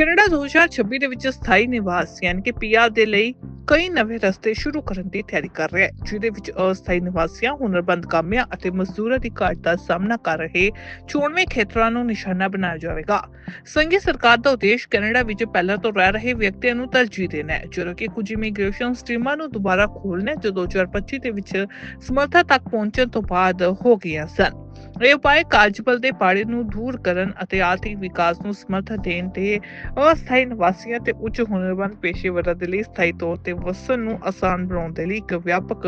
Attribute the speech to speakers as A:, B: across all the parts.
A: Canada 2026 ਦੇ ਵਿੱਚ ਸਥਾਈ ਨਿਵਾਸ ਯਾਨੀ ਕਿ ਪੀਆਰ ਦੇ ਲਈ ਕਈ ਨਵੇਂ ਰਸਤੇ ਸ਼ੁਰੂ ਕਰਨ ਦੀ ਤਿਆਰੀ ਕਰ ਰਿਹਾ ਹੈ, ਜਿਹਦੇ ਵਿੱਚ ਅਸਥਾਈ ਨਿਵਾਸੀਆਂ ਹੁਨਰਬੰਦ ਕਾਮਿਆਂ ਅਤੇ ਮਜ਼ਦੂਰਾਂ ਦੀ ਘਾਟ ਦਾ ਸਾਹਮਣਾ ਕਰ ਰਹੇ ਚੋਣਵੇਂ ਖੇਤਰਾਂ ਨੂੰ ਨਿਸ਼ਾਨਾ ਬਣਾਇਆ ਜਾਵੇਗਾ। ਸੰਘੀ ਸਰਕਾਰ ਦਾ ਉਦੇਸ਼ ਕੈਨੇਡਾ ਵਿੱਚ ਪਹਿਲਾਂ ਤੋਂ ਰਹਿ ਰਹੇ ਵਿਅਕਤੀਆਂ ਨੂੰ ਤਰਜੀਹ ਦੇਣਾ ਹੈ ਜਦੋਂ ਕਿ ਕੁਝ ਇਮੀਗ੍ਰੇਸ਼ਨ ਸਟ੍ਰੀਮਾਂ ਨੂੰ ਦੁਬਾਰਾ ਖੋਲ੍ਹਣਾ ਹੈ, ਜੋ 2025 ਦੇ ਵਿੱਚ ਸਮਰੱਥਾ ਤੱਕ ਪਹੁੰਚਣ ਤੋਂ ਬਾਅਦ ਹੋ ਗਈਆਂ ਸਨ। ਇਹ ਉਪਾਅ ਕਾਰਜਬਲ ਦੇ ਪਾੜੇ ਨੂੰ ਦੂਰ ਕਰਨ ਅਤੇ ਆਰਥਿਕ ਵਿਕਾਸ ਨੂੰ ਸਮਰਥਨ ਦੇਣ ਤੇ ਅਸਥਾਈ ਨਿਵਾਸੀਆਂ ਤੇ ਉੱਚ ਹੁਨਰਮੰਦ ਪੇਸ਼ੇਵਰਾਂ ਦੇ ਲਈ ਸਥਾਈ ਤੌਰ ਤੇ ਵਸਣ ਨੂੰ ਆਸਾਨ ਬਣਾਉਣ ਦੇ ਲਈ ਇੱਕ ਵਿਆਪਕ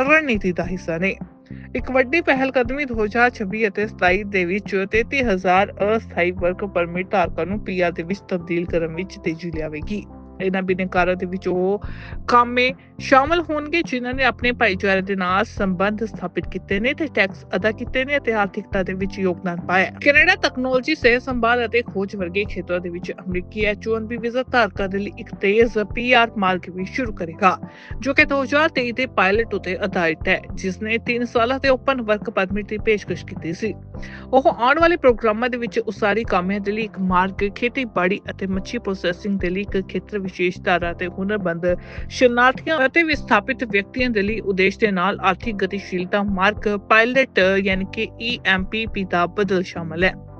A: ਰਣਨੀਤੀ ਦਾ ਹਿੱਸਾ ਨੇ। ਇੱਕ ਵੱਡੀ ਪਹਿਲ ਕਦਮੀ 2026 ਅਤੇ 27 ਦੇ ਵਿੱਚ 33000 ਅਸਥਾਈ ਵਰਕ ਪਰਮਿਟ ਧਾਰਕਾਂ ਨੂੰ ਪੀਆਰ ਦੇ ਵਿੱਚ ਤਬਦੀਲ ਕਰਨ ਵਿੱਚ ਤੇਜ਼ੀ ਲਿਆਵੇਗੀ। ਇਹਨਾਂ ਬਿਨਕਾਰਾਂ ਦੇ ਵਿੱਚ ਉਹ ਕਾਮੇ ਸ਼ਾਮਲ ਹੋਣਗੇ ਜਿਨ੍ਹਾਂ ਨੇ ਆਪਣੇ ਭਾਈਚਾਰੇ ਦੇ ਨਾਲ ਸੰਬੰਧ ਸਥਾਪਿਤ ਕੀਤੇ ਨੇ ਤੇ ਟੈਕਸ ਅਦਾ ਕੀਤੇ ਨੇ ਅਤੇ ਆਰਥਿਕਤਾ ਦੇ ਵਿੱਚ ਯੋਗਦਾਨ ਪਾਇਆ। ਕੈਨੇਡਾ ਟੈਕਨੋਲੋਜੀ ਸਿਹਤ ਸੰਭਾਲ ਅਤੇ ਖੋਜ ਵਰਗੇ ਖੇਤਰਾਂ ਦੇ ਵਿੱਚ ਅਮਰੀਕੀ H1B ਵੀਜ਼ਾ ਧਾਰਕਾਂ ਦੇ ਲਈ ਇੱਕ ਤੇਜ਼ ਪੀਆਰ ਮਾਰਗ ਵੀ ਸ਼ੁਰੂ ਕਰੇਗਾ, ਜੋ ਕਿ 2023 ਦੇ ਪਾਇਲਟ ਉਤੇ ਆਧਾਰਿਤ ਹੈ ਜਿਸ ਨੇ 3 ਸਾਲਾਂ ਦੇ ਓਪਨ ਵਰਕ ਪਰਮਿਟ ਦੀ ਪੇਸ਼ਕਸ਼ ਕੀਤੀ ਸੀ। ਉਹ ਆਉਣ ਵਾਲੇ ਪ੍ਰੋਗਰਾਮਾਂ ਦੇ ਵਿੱਚ ਉਸਾਰੀ ਕਾਮਿਆਂ ਦੇ ਲਈ ਇੱਕ ਮਾਰਗ, ਖੇਤੀਬਾੜੀ ਅਤੇ ਮੱਛੀ ਪ੍ਰੋਸੈਸਿੰਗ ਦੇ ਲਈ ਇੱਕ ਖੇਤਰ ਵਿਸ਼ੇਸ਼ ਧਾਰਾ ਤੇ ਹੁਨਰਬੰਦ ਸ਼ਰਨਾਰਥੀਆਂ ਅਤੇ ਵਿਸਥਾਪਿਤ ਵਿਅਕਤੀਆਂ ਦੇ ਲਈ ਉਦੇਸ਼ ਦੇ ਨਾਲ ਆਰਥਿਕ ਗਤੀਸ਼ੀਲਤਾ ਮਾਰਕ ਪਾਇਲਟ, ਯਾਨੀ ਕਿ EMPP ਦਾ ਬਦਲ ਸ਼ਾਮਲ ਹੈ।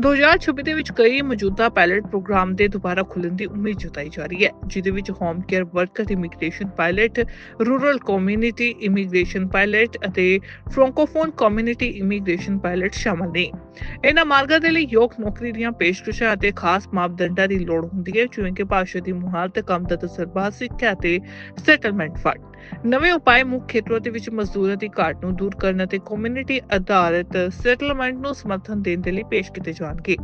A: 2026 ਦੇ ਵਿੱਚ ਕਈ ਮੌਜੂਦਾ ਪਾਇਲਟ ਪ੍ਰੋਗਰਾਮ ਦੇ ਦੁਬਾਰਾ ਖੁੱਲਣ ਦੀ ਉਮੀਦ ਜਤਾਈ ਜਾ ਰਹੀ ਹੈ ਜਿਦੇ ਵਿੱਚ home care worker immigration pilot rural community immigration pilot ਅਤੇ ਫ੍ਰੈਂਕੋਫੋਨ ਕਮਿਊਨਿਟੀ ਇਮੀਗ੍ਰੇਸ਼ਨ ਪਾਇਲਟ ਸ਼ਾਮਲ ਨੇ। ਇਹਨਾਂ ਮਾਰਗਾਂ ਦੇ ਲਈ ਯੋਗ ਨੌਕਰੀ ਦੀਆਂ ਪੇਸ਼ਕਸ਼ਾਂ ਅਤੇ ਖਾਸ ਮਾਪਦੰਡਾਂ ਦੀ ਲੋੜ ਹੁੰਦੀ ਹੈ, ਜਿਵੇਂ ਕਿ ਭਾਸ਼ਾ ਦੀ ਮੁਹਾਰਤ, ਕੰਮ ਦਾ ਤਜਰਬਾ, ਸਿੱਖਿਆ ਅਤੇ ਸੈਟਲਮੈਂਟ ਫੰਡ ਨਵੇਂ ਉਪਾਏ ਮੁੱਖ ਖੇਤਰਾਂ ਦੇ ਵਿੱਚ ਮਜ਼ਦੂਰਾਂ ਦੀ ਘਾਟ ਨੂੰ ਦੂਰ ਕਰਨ ਅਤੇ ਕਮਿਊਨਿਟੀ ਆਧਾਰਿਤ ਸੈਟਲਮੈਂਟ ਨੂੰ ਸਮਰਥਨ ਦੇਣ ਦੇ ਲਈ ਪੇਸ਼ ਕੀਤੇ ਜਾਣਗੇ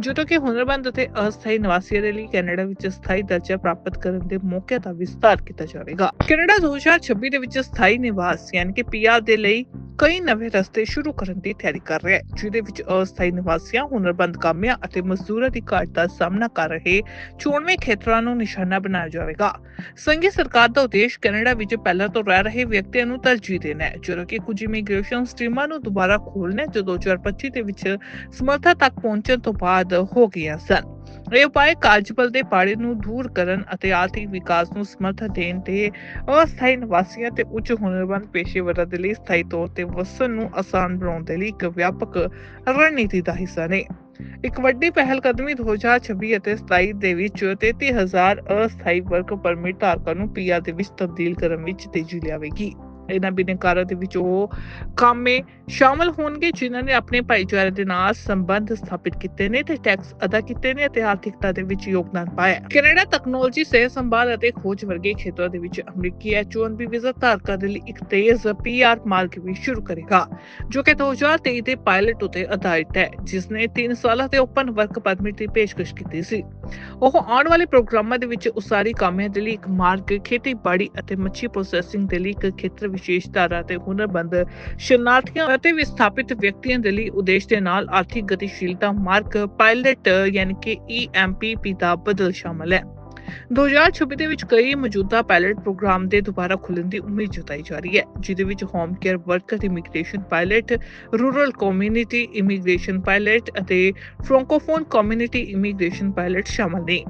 A: ਜਦੋਂ ਕਿ ਹੁਨਰਬੰਦ ਅਤੇ ਅਸਥਾਈ ਨਿਵਾਸੀਆਂ ਦੇ ਲਈ ਕੈਨੇਡਾ ਵਿੱਚ ਸਥਾਈ ਦਰਜਾ ਪ੍ਰਾਪਤ ਕਰਨ ਦੇ ਮੌਕੇ ਦਾ ਵਿਸਤਾਰ ਕੀਤਾ ਜਾਵੇਗਾ। ਕੈਨੇਡਾ 2026 ਦੇ ਵਿੱਚ ਸਥਾਈ ਨਿਵਾਸ, ਯਾਨੀ ਕਿ ਪੀਆਰ ਦੇ ਲਈ ਕਈ ਨਵੇਂ ਰਸਤੇ ਸ਼ੁਰੂ ਕਰਨ ਦੀ ਤਿਆਰੀ ਕਰ ਰਿਹਾ ਹੈ, ਜਿਹਦੇ ਵਿੱਚ ਅਸਥਾਈ ਨਿਵਾਸੀਆਂ ਹੁਨਰਬੰਦ ਕਾਮਿਆਂ ਅਤੇ ਮਜ਼ਦੂਰਾਂ ਦੀ ਘਾਟ ਦਾ ਸਾਹਮਣਾ ਕਰ ਰਹੇ ਚੋਣਵੇਂ ਖੇਤਰਾਂ ਨੂੰ ਨਿਸ਼ਾਨਾ ਬਣਾਇਆ ਜਾਵੇਗਾ। ਸੰਘੀ ਸਰਕਾਰ ਦਾ ਉਦੇਸ਼ ਕੈਨੇਡਾ ਵਿੱਚ ਪਹਿਲਾਂ ਤੋਂ ਰਹਿ ਰਹੇ ਵਿਅਕਤੀਆਂ ਨੂੰ ਤਰਜੀਹ ਦੇਣਾ ਹੈ ਜਦੋਂ ਕਿ ਕੁਝ ਇਮੀਗ੍ਰੇਸ਼ਨ ਸਟ੍ਰੀਮਾਂ ਨੂੰ ਦੁਬਾਰਾ ਖੋਲ੍ਹਣਾ ਹੈ ਜੋ 2025 ਦੇ ਵਿੱਚ ਸਮਰੱਥਾ ਤੱਕ ਪਹੁੰਚਣ ਤੋਂ ਬਾਅਦ ਹੋ ਗਈਆਂ ਸਨ। ਇਹ ਉਪਾਅ ਕਾਰਜਬਲ ਦੇ ਪਾੜੇ ਨੂੰ ਦੂਰ ਕਰਨ ਅਤੇ ਆਰਥਿਕ ਵਿਕਾਸ ਨੂੰ ਸਮਰਥਨ ਦੇਣ ਤੇ ਅਸਥਾਈ ਨਿਵਾਸੀਆਂ ਤੇ ਉੱਚ ਹੁਨਰਮੰਦ ਪੇਸ਼ੇਵਰਾਂ ਦੇ ਲਈ ਸਥਾਈ ਤੌਰ ਤੇ ਵਸਣ ਨੂੰ ਆਸਾਨ ਬਣਾਉਣ ਦੇ ਲਈ ਇੱਕ ਵਿਆਪਕ ਰਣਨੀਤੀ ਦਾ ਹਿੱਸਾ ਨੇ। ਇੱਕ ਵੱਡੀ ਪਹਿਲ ਕਦਮੀ 2026 ਅਤੇ 27 ਦੇ ਵਿੱਚ 33000 ਅਸਥਾਈ ਵਰਕ ਪਰਮਿਟ ਧਾਰਕਾਂ ਨੂੰ ਪੀਆਰ ਦੇ ਵਿੱਚ ਤਬਦੀਲ ਕਰਨ ਵਿੱਚ ਤੇਜ਼ੀ ਲਿਆਵੇਗੀ। ਇਹਨਾਂ ਬਿਨਕਾਰਾਂ ਦੇ ਵਿੱਚ ਉਹ ਕਾਮੇ ਸ਼ਾਮਲ ਹੋਣਗੇ ਜਿਨ੍ਹਾਂ ਨੇ ਆਪਣੇ ਭਾਈਚਾਰੇ ਦੇ ਨਾਲ ਸੰਬੰਧ ਸਥਾਪਿਤ ਕੀਤੇ ਨੇ ਤੇ ਟੈਕਸ ਅਦਾ ਕੀਤੇ ਨੇ ਅਤੇ ਆਰਥਿਕਤਾ ਦੇ ਵਿੱਚ ਯੋਗਦਾਨ ਪਾਇਆ ਕੈਨੇਡਾ ਟੈਕਨੋਲੋਜੀ ਸਿਹਤ ਸੰਭਾਲ ਅਤੇ ਖੋਜ ਵਰਗੇ ਖੇਤਰਾਂ ਦੇ ਵਿੱਚ ਅਮਰੀਕੀ H1B ਵੀਜ਼ਾ ਧਾਰਕਾਂ ਦੇ ਲਈ ਇੱਕ ਤੇਜ਼ ਪੀਆਰ ਮਾਰਗ ਵੀ ਸ਼ੁਰੂ ਕਰੇਗਾ, ਜੋ ਕਿ 2023 ਦੇ ਪਾਇਲਟ ਉਤੇ ਆਧਾਰਿਤ ਹੈ ਜਿਸ ਨੇ 3 ਸਾਲਾਂ ਦੇ ਓਪਨ ਵਰਕ ਪਰਮਿਟ ਦੀ ਪੇਸ਼ਕਸ਼ ਕੀਤੀ ਸੀ। ਉਹ ਆਉਣ ਵਾਲੇ ਪ੍ਰੋਗਰਾਮਾਂ ਦੇ ਵਿੱਚ ਉਸਾਰੀ ਕਾਮਿਆਂ ਦੇ ਲਈ ਇੱਕ ਮਾਰਗ, ਖੇਤੀਬਾੜੀ ਅਤੇ ਮੱਛੀ ਪ੍ਰੋਸੈਸਿੰਗ ਦੇ ਲਈ ਇੱਕ ਖੇਤਰ ਵਿਸ਼ੇਸ਼ ਧਾਰਾ ਤੇ ਹੁਨਰਬੰਦ ਸ਼ਰਨਾਰਥੀਆਂ ਅਤੇ ਵਿਸਥਾਪਿਤ ਵਿਅਕਤੀਆਂ ਦੇ ਲਈ ਉਦੇਸ਼ ਦੇ ਨਾਲ ਆਰਥਿਕ ਗਤੀਸ਼ੀਲਤਾ ਮਾਰਕ ਪਾਇਲਟ, ਯਾਨੀ ਕਿ EMPP ਦਾ ਬਦਲ ਸ਼ਾਮਲ ਹੈ। 2026 ਦੇ ਵਿੱਚ ਕਈ ਮੌਜੂਦਾ ਪਾਇਲਟ ਪ੍ਰੋਗਰਾਮ ਦੇ ਦੁਬਾਰਾ ਖੁੱਲਣ ਦੀ ਉਮੀਦ ਜਤਾਈ ਜਾ ਰਹੀ ਹੈ ਜਿਦੇ ਵਿੱਚ home care worker immigration pilot rural community immigration pilot ਅਤੇ ਫ੍ਰੈਂਕੋਫੋਨ ਕਮਿਊਨਿਟੀ ਇਮੀਗ੍ਰੇਸ਼ਨ ਪਾਇਲਟ ਸ਼ਾਮਲ ਨੇ।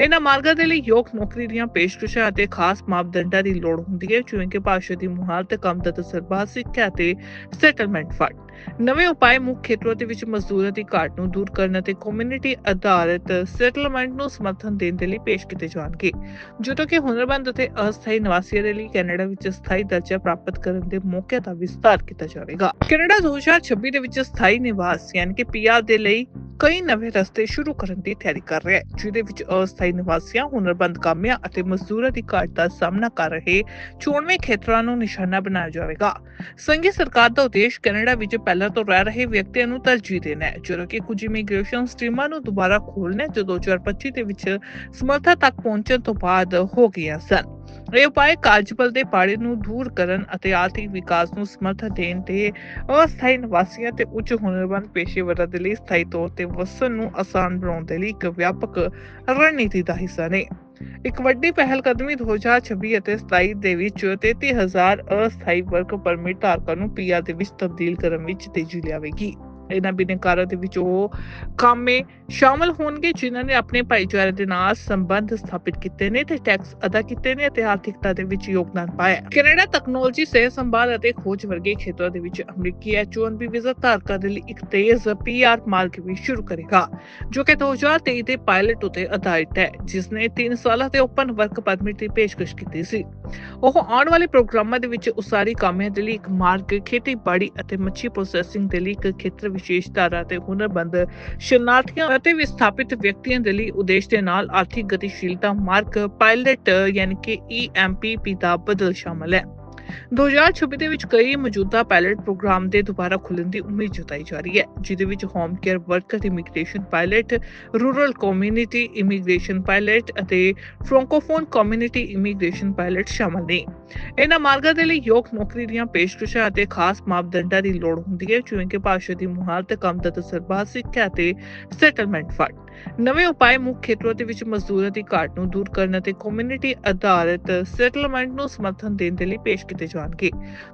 A: ਇਹਨਾਂ ਮਾਰਗਾਂ ਦੇ ਲਈ ਯੋਗ ਨੌਕਰੀ ਦੀਆਂ ਪੇਸ਼ਕਸ਼ਾਂ ਅਤੇ ਖਾਸ ਮਾਪਦੰਡਾਂ ਦੀ ਲੋੜ ਹੁੰਦੀ ਹੈ, ਜਿਵੇਂ ਕਿ ਭਾਸ਼ਾ ਦੀ ਮੁਹਾਰਤ, ਕੰਮ ਦਾ ਤਜਰਬਾ, ਸਿੱਖਿਆ ਅਤੇ ਸੈਟਲਮੈਂਟ ਫੰਡ ਨਵੇਂ ਉਪਾਏ ਮੁੱਖ ਖੇਤਰਾਂ ਦੇ ਵਿੱਚ ਮਜ਼ਦੂਰਾਂ ਦੀ ਘਾਟ ਨੂੰ ਦੂਰ ਕਰਨ ਅਤੇ ਕਮਿਊਨਿਟੀ ਆਧਾਰਿਤ ਸੈਟਲਮੈਂਟ ਨੂੰ ਸਮਰਥਨ ਦੇਣ ਦੇ ਲਈ ਪੇਸ਼ ਕੀਤੇ ਜਾਣਗੇ ਜਦੋਂ ਕਿ ਹੁਨਰਬੰਦ ਅਤੇ ਅਸਥਾਈ ਨਿਵਾਸੀਆਂ ਦੇ ਲਈ ਕੈਨੇਡਾ ਵਿੱਚ ਸਥਾਈ ਦਰਜਾ ਪ੍ਰਾਪਤ ਕਰਨ ਦੇ ਮੌਕੇ ਦਾ ਵਿਸਤਾਰ ਕੀਤਾ ਜਾਵੇਗਾ। ਕੈਨੇਡਾ 2026 ਦੇ ਵਿੱਚ ਸਥਾਈ ਨਿਵਾਸ, ਯਾਨੀ ਕਿ ਪੀਆਰ ਦੇ ਲਈ ਕਈ ਨਵੇਂ ਰਸਤੇ ਸ਼ੁਰੂ ਕਰਨ ਦੀ ਤਿਆਰੀ ਕਰ ਰਿਹਾ ਹੈ, ਜਿਹਦੇ ਵਿੱਚ ਅਸਥਾਈ ਨਿਵਾਸੀਆਂ ਹੁਨਰਬੰਦ ਕਾਮਿਆਂ ਅਤੇ ਮਜ਼ਦੂਰਾਂ ਦੀ ਘਾਟ ਦਾ ਸਾਹਮਣਾ ਕਰ ਰਹੇ ਚੋਣਵੇਂ ਖੇਤਰਾਂ ਨੂੰ ਨਿਸ਼ਾਨਾ ਬਣਾਇਆ ਜਾਵੇਗਾ। ਸੰਘੀ ਸਰਕਾਰ ਦਾ ਉਦੇਸ਼ ਕੈਨੇਡਾ ਵਿੱਚ ਪਹਿਲਾਂ ਤੋਂ ਰਹਿ ਰਹੇ ਵਿਅਕਤੀਆਂ ਨੂੰ ਤਰਜੀਹ ਦੇਣਾ ਹੈ ਜਦੋਂ ਕਿ ਕੁਝ ਇਮੀਗ੍ਰੇਸ਼ਨ ਸਟ੍ਰੀਮਾਂ ਨੂੰ ਦੁਬਾਰਾ ਖੋਲ੍ਹਣਾ ਜੋ 2025 ਦੇ ਵਿੱਚ ਸਮਰੱਥਾ ਤੱਕ ਪਹੁੰਚਣ ਤੋਂ ਬਾਅਦ ਹੋ ਗਈਆਂ ਸਨ। ਇਹ ਉਪਾਅ ਕਾਰਜਬਲ ਦੇ ਪਾੜੇ ਨੂੰ ਦੂਰ ਕਰਨ ਅਤੇ ਆਰਥਿਕ ਵਿਕਾਸ ਨੂੰ ਸਮਰਥਨ ਦੇਣ ਤੇ ਅਸਥਾਈ ਨਿਵਾਸੀਆਂ ਤੇ ਉੱਚ ਹੁਨਰਬੰਦ ਪੇਸ਼ੇਵਰਾਂ ਦੇ ਲਈ ਸਥਾਈ ਤੌਰ ਤੇ ਵਸਣ ਨੂੰ ਆਸਾਨ ਬਣਾਉਣ ਦੇ ਲਈ ਇੱਕ ਵਿਆਪਕ ਰਣਨੀਤੀ ਦਾ ਹਿੱਸਾ ਨੇ। ਇੱਕ ਵੱਡੀ ਪਹਿਲ ਕਦਮੀ 2026 ਅਤੇ 27 ਦੇ ਵਿੱਚ 33000 ਅਸਥਾਈ ਵਰਕ ਪਰਮਿਟ ਧਾਰਕਾਂ ਨੂੰ ਪੀਆਰ ਦੇ ਵਿੱਚ ਤਬਦੀਲ ਕਰਨ ਵਿੱਚ ਤੇਜ਼ੀ ਲਿਆਵੇਗੀ। ਇਹਨਾਂ ਬਿਨੇਕਾਰਾਂ ਦੇ ਵਿੱਚ ਉਹ ਕਾਮੇ ਸ਼ਾਮਲ ਹੋਣਗੇ ਜਿਨ੍ਹਾਂ ਨੇ ਆਪਣੇ ਭਾਈਚਾਰੇ ਦੇ ਨਾਲ ਸੰਬੰਧ ਸਥਾਪਿਤ ਕੀਤੇ ਨੇ ਤੇ ਟੈਕਸ ਅਦਾ ਕੀਤੇ ਨੇ ਅਤੇ ਆਰਥਿਕਤਾ ਦੇ ਵਿੱਚ ਯੋਗਦਾਨ ਪਾਇਆ ਕੈਨੇਡਾ ਤਕਨਾਲੋਜੀ ਸਿਹਤ ਸੰਭਾਲ ਅਤੇ ਖੋਜ ਵਰਗੇ ਖੇਤਰਾਂ ਦੇ ਵਿੱਚ ਅਮਰੀਕੀ H1B ਵੀਜ਼ਾ ਧਾਰਕਾਂ ਦੇ ਲਈ ਇੱਕ ਤੇਜ਼ PR ਮਾਰਗ ਵੀ ਸ਼ੁਰੂ ਕਰੇਗਾ, ਜੋ ਕਿ 2023 ਦੇ ਪਾਇਲਟ ਉਤੇ ਆਧਾਰਿਤ ਹੈ, ਜਿਸ ਨੇ 3 ਸਾਲਾਂ ਦੇ ਓਪਨ ਵਰਕ ਪਰਮਿਟ ਦੀ ਪੇਸ਼ਕਸ਼ ਕੀਤੀ ਸੀ। ਉਹ ਆਉਣ ਵਾਲੇ ਪ੍ਰੋਗਰਾਮਾਂ ਦੇ ਵਿੱਚ ਉਸਾਰੀ ਕਾਮਿਆਂ ਦੇ ਲਈ ਇੱਕ ਮਾਰਗ, ਖੇਤੀਬਾੜੀ ਅਤੇ ਮੱਛੀ ਪ੍ਰੋਸੈਸਿੰਗ ਦੇ ਲਈ ਇੱਕ ਖੇਤਰ ਵਿਸ਼ੇਸ਼ ਧਾਰਾ ਤੇ ਹੁਨਰਬੰਦ ਸ਼ਰਨਾਰਥੀਆਂ ਅਤੇ ਵਿਸਥਾਪਿਤ ਵਿਅਕਤੀਆਂ ਦੇ ਲਈ ਉਦੇਸ਼ ਦੇ ਨਾਲ ਆਰਥਿਕ ਗਤੀਸ਼ੀਲਤਾ ਮਾਰਕ ਪਾਇਲਟ, ਯਾਨੀ ਕਿ E EMPP ਦਾ ਬਦਲ ਸ਼ਾਮਲ ਹੈ। 2026 ਦੇ ਵਿੱਚ ਕਈ ਮੌਜੂਦਾ ਪਾਇਲਟ ਪ੍ਰੋਗਰਾਮ ਦੇ ਦੁਬਾਰਾ ਖੁੱਲਣ ਦੀ ਉਮੀਦ ਜਤਾਈ ਜਾ ਰਹੀ ਹੈ ਜਿਦੇ ਵਿੱਚ home care worker immigration pilot rural community immigration pilot ਅਤੇ ਫ੍ਰੈਂਕੋਫੋਨ ਕਮਿਊਨਿਟੀ ਇਮੀਗ੍ਰੇਸ਼ਨ ਪਾਇਲਟ ਸ਼ਾਮਲ ਨੇ। ਇਹਨਾਂ ਮਾਰਗਾਂ ਦੇ ਲਈ ਯੋਗ ਨੌਕਰੀ ਦੀਆਂ ਪੇਸ਼ਕਸ਼ਾਂ ਅਤੇ ਖਾਸ ਮਾਪਦੰਡਾਂ ਦੀ ਲੋੜ ਹੁੰਦੀ ਹੈ, ਜਿਵੇਂ ਕਿ ਭਾਸ਼ਾ ਦੀ ਮੁਹਾਰਤ ਕੰਮ ਦਾ ਤਜਰਬਾ, ਸਿੱਖਿਆ ਤੇ ਸੈਟਲਮੈਂਟ ਫੰਡ ਨਵੇਂ ਉਪਾਏ ਮੁੱਖ ਖੇਤਰਾਂ ਦੇ ਵਿੱਚ ਮਜ਼ਦੂਰਾਂ ਦੀ ਘਾਟ ਨੂੰ ਦੂਰ ਕਰਨ ਅਤੇ ਕਮਿਊਨਿਟੀ ਆਧਾਰਿਤ ਸੈਟਲਮੈਂਟ ਨੂੰ ਸਮਰਥਨ ਦੇਣ ਦੇ ਲਈ ਪੇਸ਼ ਕੀਤੇ ਜਾਣਗੇ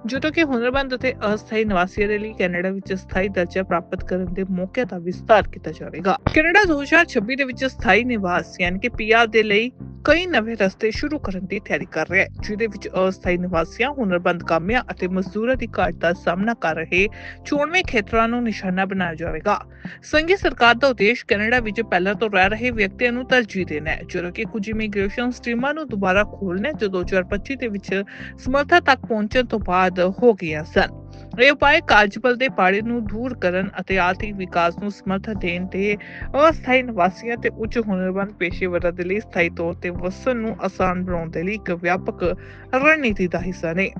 A: ਜਦੋਂ ਕਿ ਹੁਨਰਮੰਦ ਅਤੇ ਅਸਥਾਈ ਨਿਵਾਸੀਆਂ ਦੇ ਲਈ ਕੈਨੇਡਾ ਵਿੱਚ ਸਥਾਈ ਦਰਜਾ ਪ੍ਰਾਪਤ ਕਰਨ ਦੇ ਮੌਕੇ ਦਾ ਵਿਸਤਾਰ ਕੀਤਾ ਜਾਵੇਗਾ। ਕੈਨੇਡਾ 2026 ਦੇ ਵਿੱਚ ਸਥਾਈ ਨਿਵਾਸ, ਯਾਨੀ ਕਿ ਪੀਆਰ ਦੇ ਲਈ ਕਈ ਨਵੇਂ ਰਸਤੇ ਸ਼ੁਰੂ ਕਰਨ ਦੀ ਤਿਆਰੀ ਕਰ ਰਿਹਾ ਹੈ, ਜਿਹਦੇ ਵਿੱਚ ਅਸਥਾਈ ਨਿਵਾਸੀਆਂ ਹੁਨਰਬੰਦ ਕਾਮਿਆਂ ਅਤੇ ਮਜ਼ਦੂਰਾਂ ਦੀ ਘਾਟ ਦਾ ਸਾਹਮਣਾ ਕਰ ਰਹੇ ਚੋਣਵੇਂ ਖੇਤਰਾਂ ਨੂੰ ਨਿਸ਼ਾਨਾ ਬਣਾਇਆ ਜਾਵੇਗਾ। ਸੰਘੀ ਸਰਕਾਰ ਦਾ ਉਦੇਸ਼ ਕੈਨੇਡਾ ਵਿੱਚ ਪਹਿਲਾਂ ਤੋਂ ਰਹਿ ਰਹੇ ਵਿਅਕਤੀਆਂ ਨੂੰ ਤਰਜੀਹ ਦੇਣਾ ਹੈ ਜਦੋਂ ਕਿ ਕੁਝ ਇਮੀਗ੍ਰੇਸ਼ਨ ਸਟ੍ਰੀਮਾਂ ਨੂੰ ਦੁਬਾਰਾ ਖੋਲ੍ਹਣਾ ਹੈ, ਜੋ 2025 ਦੇ ਵਿੱਚ ਸਮਰੱਥਾ ਤੱਕ ਪਹੁੰਚਣ ਤੋਂ ਬਾਅਦ ਹੋ ਗਈਆਂ ਸਨ। ਇਹ ਉਪਾਅ ਕਾਰਜਬਲ ਦੇ ਪਾੜੇ ਨੂੰ ਦੂਰ ਕਰਨ ਅਤੇ ਆਰਥਿਕ ਵਿਕਾਸ ਨੂੰ ਸਮਰਥਨ ਦੇਣ ਤੇ ਅਸਥਾਈ ਨਿਵਾਸੀਆਂ ਤੇ ਉੱਚ ਹੁਨਰਬੰਦ ਪੇਸ਼ੇਵਰਾਂ ਦੇ ਲਈ ਸਥਾਈ ਤੌਰ ਤੇ ਵਸਣ ਨੂੰ ਆਸਾਨ ਬਣਾਉਣ ਦੇ ਲਈ ਇੱਕ ਵਿਆਪਕ ਰਣਨੀਤੀ ਦਾ ਹਿੱਸਾ ਨੇ।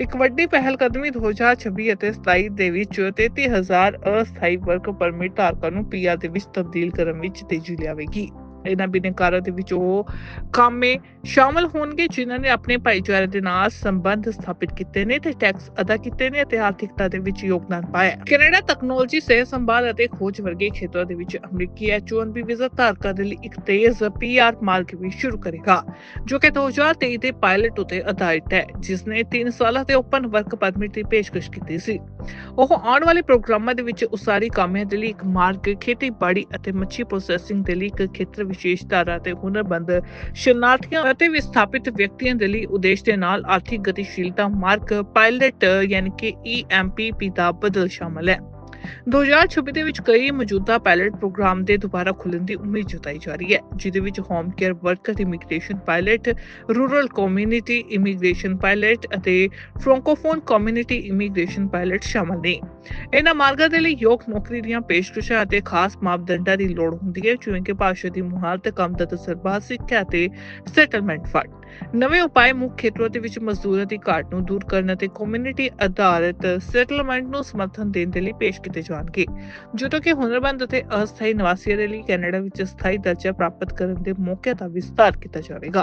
A: ਇੱਕ ਵੱਡੀ ਪਹਿਲ ਕਦਮੀ 2026 ਅਤੇ 27 ਦੇ ਵਿੱਚ 33000 ਅਸਥਾਈ ਵਰਕ ਪਰਮਿਟ ਧਾਰਕਾਂ ਨੂੰ ਪੀਆਰ ਦੇ ਵਿੱਚ ਤਬਦੀਲ ਕਰਨ ਵਿੱਚ ਤੇਜ਼ੀ ਲਿਆਵੇਗੀ। ਇਹਨਾਂ ਬਿਨੇਕਾਰਾਂ ਦੇ ਵਿੱਚ ਉਹ ਕਾਮੇ ਸ਼ਾਮਲ ਹੋਣਗੇ ਜਿਨ੍ਹਾਂ ਨੇ ਆਪਣੇ ਭਾਈਚਾਰੇ ਦੇ ਨਾਲ ਸੰਬੰਧ ਸਥਾਪਿਤ ਕੀਤੇ ਨੇ ਤੇ ਟੈਕਸ ਅਦਾ ਕੀਤੇ ਨੇ ਅਤੇ ਆਰਥਿਕਤਾ ਦੇ ਵਿੱਚ ਯੋਗਦਾਨ ਪਾਇਆ। ਕੈਨੇਡਾ ਤਕਨਾਲੋਜੀ ਸਿਹਤ ਸੰਭਾਲ ਅਤੇ ਖੋਜ ਵਰਗੇ ਖੇਤਰਾਂ ਦੇ ਵਿੱਚ ਅਮਰੀਕੀ H1B ਵੀਜ਼ਾ ਧਾਰਕਾਂ ਦੇ ਲਈ ਇੱਕ ਤੇਜ਼ PR ਮਾਰਗ ਵੀ ਸ਼ੁਰੂ ਕਰੇਗਾ, ਜੋ ਕਿ 2023 ਦੇ ਪਾਇਲਟ ਉਤੇ ਆਧਾਰਿਤ ਹੈ ਜਿਸ ਨੇ 3 ਸਾਲਾਂ ਦੇ ਓਪਨ ਵਰਕ ਪਰਮਿਟ ਦੀ ਪੇਸ਼ਕਸ਼ ਕੀਤੀ ਸੀ। ਉਹ ਆਉਣ ਵਾਲੇ ਪ੍ਰੋਗਰਾਮਾਂ ਦੇ ਵਿੱਚ ਉਸਾਰੀ ਕਾਮਿਆਂ ਦੇ ਲਈ ਇੱਕ ਮਾਰਗ, ਖੇਤੀਬਾੜੀ ਅਤੇ ਮੱਛੀ ਪ੍ਰੋਸੈਸਿੰਗ ਦੇ ਲਈ ਇੱਕ ਖੇਤਰ ਵਿਸ਼ੇਸ਼ ਧਾਰਾ ਤੇ ਹੁਨਰਬੰਦ ਸ਼ਰਨਾਰਥੀਆਂ ਅਤੇ ਵਿਸਥਾਪਿਤ ਵਿਅਕਤੀਆਂ ਦੇ ਲਈ ਉਦੇਸ਼ ਦੇ ਨਾਲ ਆਰਥਿਕ ਗਤੀਸ਼ੀਲਤਾ ਮਾਰਕ ਪਾਇਲਟ, ਯਾਨੀ ਕਿ E EMPP ਦਾ ਬਦਲ ਸ਼ਾਮਲ ਹੈ। 2026 ਦੇ ਵਿੱਚ ਕਈ ਮੌਜੂਦਾ ਪਾਇਲਟ ਪ੍ਰੋਗਰਾਮ ਦੇ ਦੁਬਾਰਾ ਖੁੱਲਣ ਦੀ ਉਮੀਦ ਜਤਾਈ ਜਾ ਰਹੀ ਹੈ ਜਿਦੇ ਵਿੱਚ home care worker immigration pilot rural community immigration pilot ਅਤੇ ਫ੍ਰੈਂਕੋਫੋਨ ਕਮਿਊਨਿਟੀ ਇਮੀਗ੍ਰੇਸ਼ਨ ਪਾਇਲਟ ਸ਼ਾਮਲ ਨੇ। ਇਹਨਾਂ ਮਾਰਗਾਂ ਦੇ ਲਈ ਯੋਗ ਨੌਕਰੀ ਦੀਆਂ ਪੇਸ਼ਕਸ਼ਾਂ ਅਤੇ ਖਾਸ ਮਾਪਦੰਡਾਂ ਦੀ ਲੋੜ ਹੁੰਦੀ ਹੈ, ਜਿਵੇਂ ਕਿ ਭਾਸ਼ਾ ਦੀ ਮੁਹਾਰਤ ਕੰਮ ਦਾ ਤਜਰਬਾ, ਸਿੱਖਿਆ ਤੇ ਸੈਟਲਮੈਂਟ ਫੰਡ ਨਵੇਂ ਉਪਾਏ ਮੁੱਖ ਖੇਤਰਾਂ ਦੇ ਵਿੱਚ ਮਜ਼ਦੂਰਾਂ ਦੀ ਘਾਟ ਨੂੰ ਦੂਰ ਕਰਨ ਅਤੇ ਕਮਿਊਨਿਟੀ ਆਧਾਰਿਤ ਸੈਟਲਮੈਂਟ ਨੂੰ ਸਮਰਥਨ ਦੇਣ ਦੇ ਲਈ ਪੇਸ਼ ਕੀਤੇ ਜਾਣਗੇ। ਜਦੋਂ ਕਿ ਹੁਨਰਬੰਦ ਅਤੇ ਅਸਥਾਈ ਨਿਵਾਸੀਆਂ ਦੇ ਲਈ ਕੈਨੇਡਾ ਵਿੱਚ ਸਥਾਈ ਦਰਜਾ ਪ੍ਰਾਪਤ ਕਰਨ ਦੇ ਮੌਕੇ ਦਾ ਵਿਸਤਾਰ ਕੀਤਾ ਜਾਵੇਗਾ।